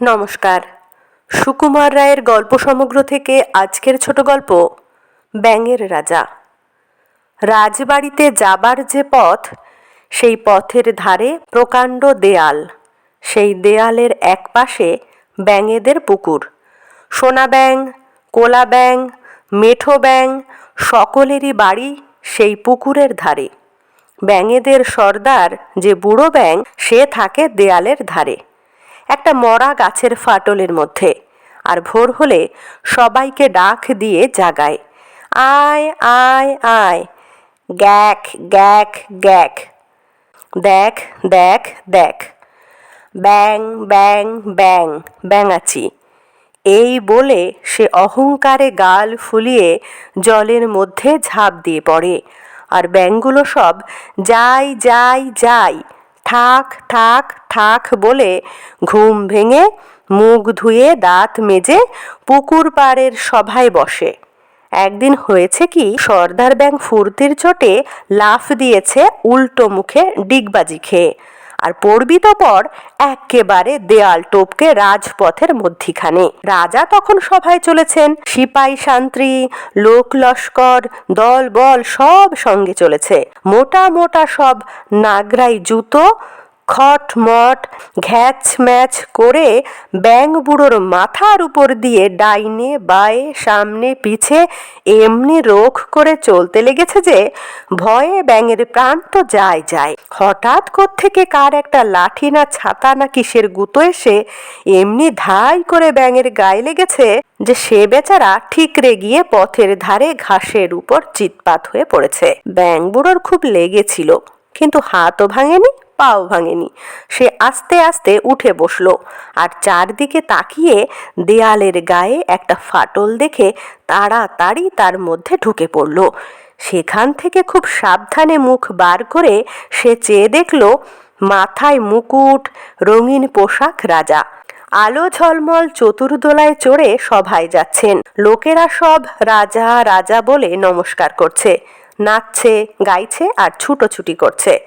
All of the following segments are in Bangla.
নমস্কার। সুকুমার রায়ের গল্প সমগ্র থেকে আজকের ছোট গল্প, ব্যাঙের রাজা। রাজবাড়িতে যাবার যে পথ, সেই পথের ধারে প্রকাণ্ড দেয়াল। সেই দেয়ালের এক পাশে ব্যাঙেদের পুকুর। সোনা ব্যাং কোলা ব্যাং মেঠো ব্যাং সকলেরই বাড়ি সেই পুকুরের ধারে। ব্যাঙেদের সর্দার যে বুড়ো ব্যাং সে থাকে দেয়ালের ধারে। একটা মরা গাছের ফাটলের মধ্যে। আর ভোর হলে সবাইকে ডাক দিয়ে জাগায়। আয় আয় আয়। গ্যাক গ্যাক গ্যাক। দেখ দেখ দেখ। ব্যাং ব্যাং ব্যাং, ব্যাঙাচি। এই বলে সে অহংকারে গাল ফুলিয়ে জলের মধ্যে ঝাঁপ দিয়ে পড়ে। আর ব্যাঙগুলো সব যাই যাই যাই। থাক থাক থাক বলে ঘুম ভেঙে মুখ ধুয়ে দাঁত মেজে পুকুর পাড়ের সভায় বসে। একদিন হয়েছে কি, সর্দার ব্যাং ফুর্তির চোটে লাফ দিয়েছে উল্টো মুখে ডিগবাজি খেয়ে। আর পড়বি তো পর একেবারে দেয়াল টোপকে রাজপথের মধ্যিখানে। রাজা তখন সভায় চলেছেন, সিপাই শান্ত্রী লোক লস্কর, দল বল সব সঙ্গে চলেছে। মোটা মোটা সব নাগরাই জুতো খটমট ঘ্যাচ ম্যাচ করে ব্যাং বুড়োর মাথার উপর দিয়ে ডাইনে বায়ে সামনে পিছে এমনি রোখ করে চলতে লেগেছে যে ভয়ে ব্যাঙের প্রাণ তো যায় যায়। হঠাৎ থেকে কার একটা লাঠি না ছাতা না কিসের গুতো এসে এমনি ধাই করে ব্যাঙের গায়ে লেগেছে যে সে বেচারা ঠিকরে গিয়ে পথের ধারে ঘাসের উপর চিৎপাত হয়ে পড়েছে। ব্যাং বুড়োর খুব লেগেছিল। কিন্তু হাতও ভাঙেনি, পাও ভাঙেনি। সে আস্তে আস্তে উঠে বসল আর চারদিকে তাকিয়ে দেয়ালের গায়ে একটা ফাটল দেখে তাড়াতাড়ি তার মধ্যে ঢুকে পড়ল। সেখান থেকে খুব সাবধানে মুখ বার করে সে চেয়ে দেখল, মাথায় মুকুট, রঙিন পোশাক রাজা। আলো ঝলমল চতুর্দোলায় চড়ে সভায় যাচ্ছেন। লোকেরা সব রাজা রাজা বলে নমস্কার করছে। নাচছে, গাইছে আর ছুটোছুটি করছে।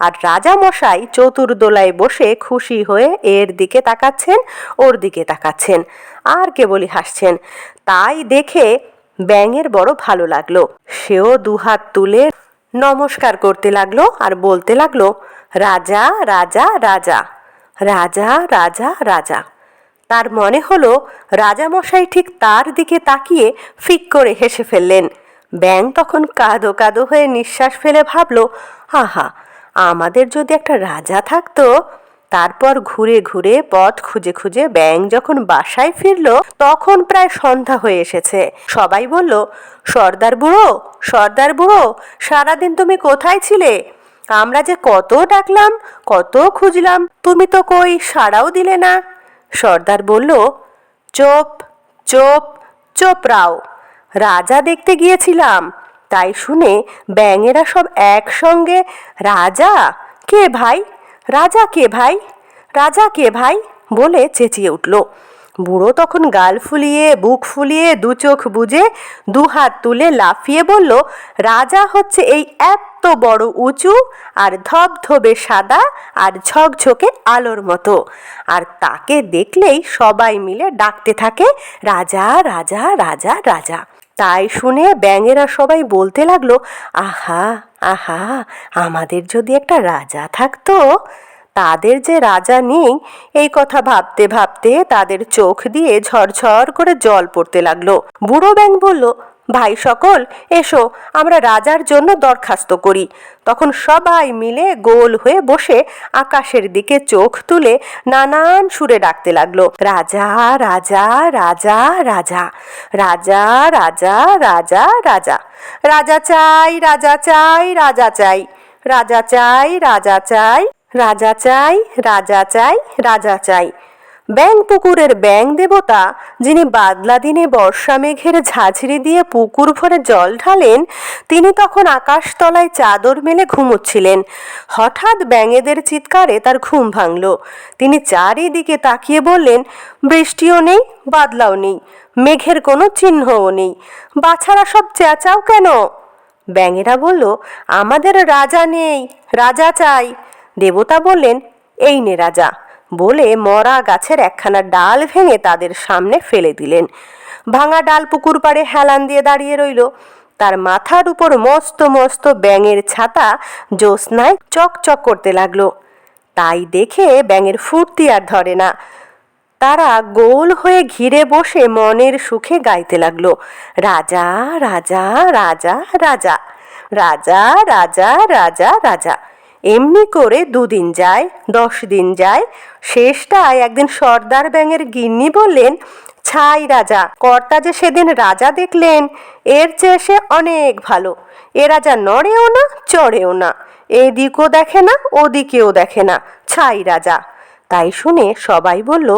আর রাজা মশাই চতুর্দোলায় বসে খুশি হয়ে এর দিকে তাকাচ্ছেন, ওর দিকে তাকাচ্ছেন। আর কেবলই হাসছেন। তাই দেখে ব্যাঙের বড় ভালো লাগল। সেও দুহাত তুলে নমস্কার করতে লাগল আর বলতে লাগল, রাজা রাজা রাজা রাজা রাজা রাজা। তার মনে হলো, রাজামশাই ঠিক তার দিকে তাকিয়ে ফিক করে হেসে ফেললেন। ব্যাং তখন কাঁদো কাঁদো হয়ে নিঃশ্বাস ফেলে ভাবলো, আহা, আমাদের যদি একটা রাজা থাকতো, তারপর ঘুরে ঘুরে পথ খুঁজে খুঁজে ব্যাং যখন বাসায় ফিরল, তখন প্রায় সন্ধ্যা হয়ে এসেছে। সবাই বলল, সর্দার বুড়ো সর্দার বুড়ো, সারাদিন তুমি কোথায় ছিলে? আমরা যে কত ডাকলাম, কত খুঁজলাম, তুমি তো কই সাড়াও দিলে না? সর্দার বলল, চোপ চোপ চোপ রাও রাজা দেখতে গিয়েছিলাম। তাই শুনে ব্যাঙেরা সব একসঙ্গে, রাজা, কে ভাই? রাজা কে ভাই? রাজা কে ভাই? বলে চেঁচিয়ে উঠল। বুড়ো তখন গাল ফুলিয়ে, বুক ফুলিয়ে দু চোখ বুঝে দু হাত তুলে লাফিয়ে বলল, রাজা হচ্ছে এই এত বড় উঁচু আর ধবধবে সাদা আর ঝকঝকে আলোর মতো। আর তাকে দেখলেই সবাই মিলে ডাকতে থাকে, রাজা রাজা রাজা রাজা। তাই শুনে ব্যাঙেরা সবাই বলতে লাগল, আহা আহা, আমাদের যদি একটা রাজা থাকতো, তাদের যে রাজা নেই, এই কথা ভাবতে ভাবতে তাদের চোখ দিয়ে ঝরঝর করে জল পড়তে লাগল। বুড়ো ব্যাং বলল ভাই সকল, এসো, আমরা রাজার জন্য দরখাস্ত করি। তখন সবাই মিলে গোল হয়ে বসে আকাশের দিকে চোখ তুলে নানান সুরে ডাকতে লাগল, রাজা রাজা রাজা রাজা রাজা রাজা রাজা রাজা রাজা চাই রাজা চাই রাজা চাই রাজা চাই রাজা চাই রাজা চাই রাজা চাই রাজা চাই ব্যাং পুকুরের ব্যাং দেবতা, যিনি বাদলা দিনে বর্ষা মেঘের ঝাঁঝরি দিয়ে পুকুর ভরে জল ঢালেন, তিনি তখন আকাশতলায় চাদর মেলে ঘুমোচ্ছিলেন। হঠাৎ ব্যাঙেদের চিৎকারে তার ঘুম ভাঙল। তিনি চারিদিকে তাকিয়ে বললেন, বৃষ্টিও নেই, বাদলাও নেই, মেঘের কোনো চিহ্নও নেই, বাছারা সব চেঁচাও কেন? ব্যাঙেরা বলল, আমাদের রাজা নেই, রাজা চাই। দেবতা বললেন, এই নে রাজা বলে মরা গাছের একখানা ডাল ভেঙে তাদের সামনে ফেলে দিলেন। ভাঙা ডাল পুকুর পাড়ে হেলান দিয়ে দাঁড়িয়ে রইল। তার মাথার উপর মস্ত মস্ত ব্যাঙের ছাতা জ্যোৎস্নায় চকচক করতে লাগল। তাই দেখে ব্যাঙের ফুর্তি আর ধরে না। তারা গোল হয়ে ঘিরে বসে মনের সুখে গাইতে লাগল। রাজা রাজা রাজা রাজা রাজা রাজা রাজা রাজা এমনি করে দুদিন যায় দশ দিন যায়। শেষটায় একদিন সর্দার ব্যাঙের গিন্নি বললেন, ছাই রাজা, কর্তা যে সেদিন রাজা দেখলেন, এর চেয়ে সে অনেক ভালো। এ রাজা নড়েও না, চড়েও না। এদিকও দেখে না, ওদিকেও দেখে না, ছাই রাজা। তাই শুনে সবাই বলল,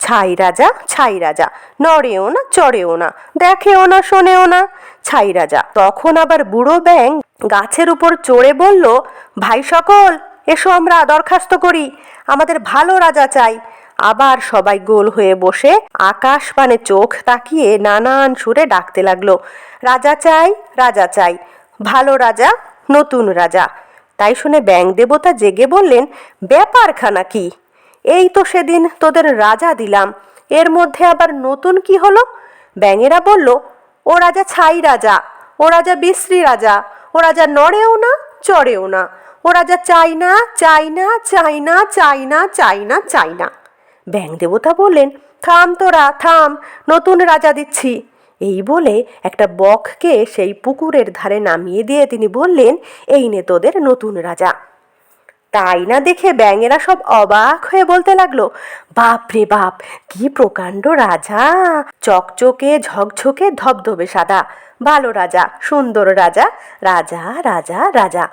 ছাই রাজা ছাই রাজা, নড়েও না, চড়েও না, দেখেও না, শোনেও না। ছাই রাজা। তখন আবার বুড়ো ব্যাং গাছের উপর চড়ে বলল, ভাই সকল, এসো আমরা দরখাস্ত করি, আমাদের ভালো রাজা চাই। আবার সবাই গোল হয়ে বসে আকাশ পানে চোখ তাকিয়ে নানান সুরে ডাকতে লাগল, রাজা চাই রাজা চাই, ভালো রাজা, নতুন রাজা। তাই শুনে ব্যাং দেবতা জেগে বললেন, ব্যাপারখানা কি? এই তো সেদিন তোদের রাজা দিলাম, এর মধ্যে আবার নতুন কি হলো? ব্যাঙেরা বলল ও রাজা ছাই রাজা, ও রাজা বিশ্রী রাজা, ও রাজা নড়েও না, চড়েও না, ও রাজা চাই না চাই না চাই না চাই না চাই না চাই না। ব্যাং দেবতা বললেন, থাম তোরা, থাম, নতুন রাজা দিচ্ছি। এই বলে একটা বককে সেই পুকুরের ধারে নামিয়ে দিয়ে তিনি বললেন, এই নে তোদের নতুন রাজা। তাই না দেখে ব্যাঙেরা সব অবাক হয়ে বলতে লাগল, বাপ রে বাপ, কি প্রকাণ্ড রাজা। চকচকে, ঝকঝকে, ধবধবে সাদা। ভালো রাজা, সুন্দর রাজা। রাজা রাজা রাজা।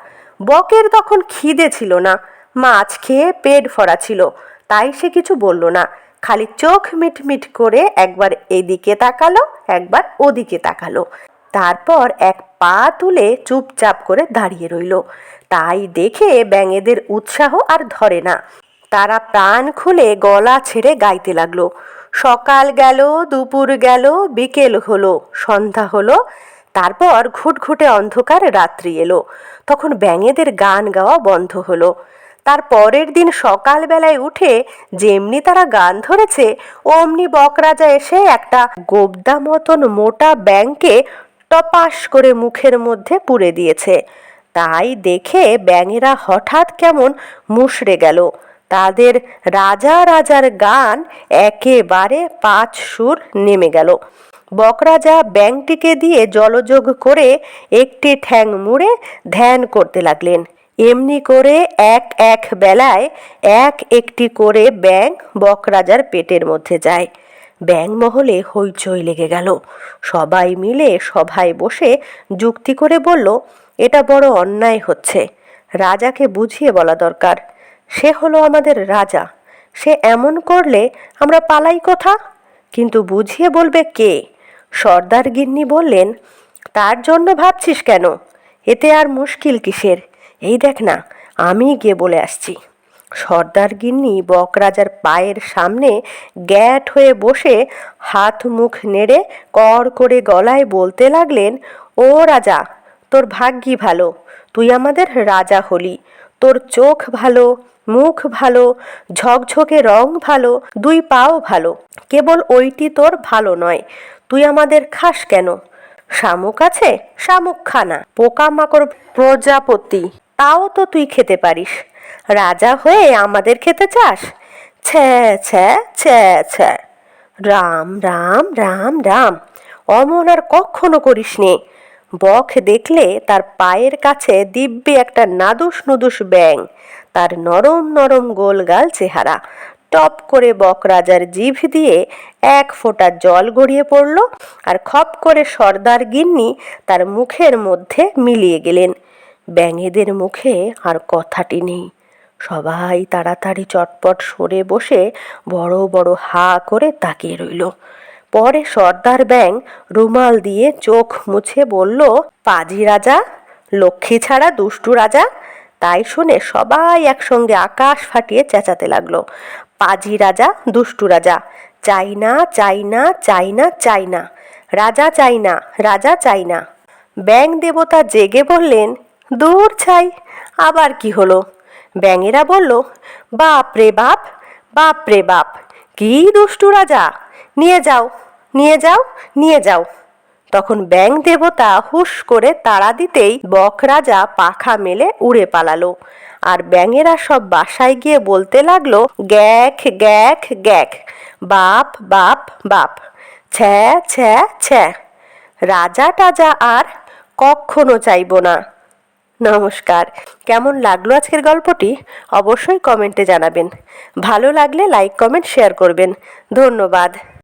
বকের তখন খিদে ছিল না। মাছ খেয়ে পেট ভরা ছিল। তাই সে কিছু বলল না। খালি চোখ মিটমিট করে একবার এদিকে তাকালো, একবার ওদিকে তাকালো। তারপর এক পা তুলে চুপচাপ করে দাঁড়িয়ে রইল। তাই দেখে ব্যাঙেদের উৎসাহ আর ধরে না। তারা প্রাণ খুলে গলা ছেড়ে গাইতে লাগল। সকাল গেল, দুপুর গেল, বিকেল হলো, সন্ধ্যা হলো, তারপর ঘুটঘুটে অন্ধকার রাত্রি এলো। তখন ব্যাঙেদের গান গাওয়া বন্ধ হলো। তার পরের দিন সকালবেলায় উঠে যেমনি তারা গান ধরেছে, অমনি বকরাজা এসে একটা গোবদা মতন মোটা ব্যাংকে টপাস করে মুখের মধ্যে পুরে দিয়েছে। তাই দেখে ব্যাঙেরা হঠাৎ কেমন মুষড়ে গেল। তাদের রাজা রাজার গান একেবারে পাঁচ সুর নেমে গেল। বকরাজা ব্যাংটিকে দিয়ে জলযোগ করে একটি ঠ্যাং মুড়ে ধ্যান করতে লাগলেন। এমনি করে এক এক বেলায় এক একটি করে ব্যাং বকরাজার পেটের মধ্যে যায়। ব্যাং মহলে হইচই লেগে গেল। সবাই মিলে সভায় বসে যুক্তি করে বলল, এটা বড় অন্যায় হচ্ছে। রাজাকে বুঝিয়ে বলা দরকার। সে হলো আমাদের রাজা। সে এমন করলে আমরা পালাই কথা? কিন্তু বুঝিয়ে বলবে কে? সর্দার গিন্নি বললেন, তার জন্য ভাবছিস কেন? এতে আর মুশকিল কিসের? এই দেখ না আমি গিয়ে বলে আসছি। সর্দার গিন্নি বকরাজার পায়ের সামনে গ্যাট হয়ে বসে হাত মুখ নেড়ে কর করে গলায় বলতে লাগলেন, ও রাজা, তোর ভাগ্যি ভালো, তুই আমাদের রাজা হলি। তোর চোখ ভালো, মুখ ভালো, ঝকঝকে রং ভালো, দুই পাও ভালো, কেবল ওইটি তোর ভালো নয়। তুই আমাদের খাস কেন? শামুক আছে শামুক খানা পোকামাকড় প্রজাপতি, তাও তো তুই খেতে পারিস। রাজা হয়ে আমাদের খেতে চাস? ছ্যা ছ্যা ছ্যা ছ্যা রাম রাম রাম রাম। অমন আর কখনো করিস নে বক দেখলে তার পায়ের কাছে দিব্যি একটা নাদুস নুদুস ব্যাং তার নরম নরম গোলগাল চেহারা। টপ করে বক রাজার জিভ দিয়ে এক ফোঁটা জল গড়িয়ে পড়ল আর খপ করে সর্দার গিন্নি তার মুখের মধ্যে মিলিয়ে গেলেন। ব্যাঙেদের মুখে আর কথাটি নেই। সবাই তাড়াতাড়ি চটপট সরে বসে বড় বড় হা করে তাকিয়ে রইল। পরে সর্দার ব্যাং রুমাল দিয়ে চোখ মুছে বলল, পাজি রাজা, লক্ষ্মী ছাড়া দুষ্টু রাজা? তাই শুনে সবাই একসঙ্গে আকাশ ফাটিয়ে চেঁচাতে লাগল। পাজি রাজা, দুষ্টু রাজা, চাই না চাই না চাই না চাই না, রাজা চাই না, রাজা চাই না। ব্যাং দেবতা জেগে বললেন, দূর ছাই, আবার কি হলো? ব্যাঙেরা বলল, বাপ রে বাপ বাপ রে বাপ, কি দুষ্টু রাজা। নিয়ে যাও নিয়ে যাও নিয়ে যাও। তখন ব্যাং দেবতা হুশ করে তাড়া দিতেই বক রাজা পাখা মেলে উড়ে পালালো। আর ব্যাঙেরা সব বাসায় গিয়ে বলতে লাগল, গ্যাক গ্যাক গ্যাক, বাপ বাপ বাপ, ছ্যা ছ্যা ছ্যা। রাজা টাজা আর কখনো চাইব না। নমস্কার। কেমন লাগল আজকের গল্পটি? অবশ্যই কমেন্টে জানাবেন। ভালো লাগলে লাইক, কমেন্ট, শেয়ার করবেন। ধন্যবাদ।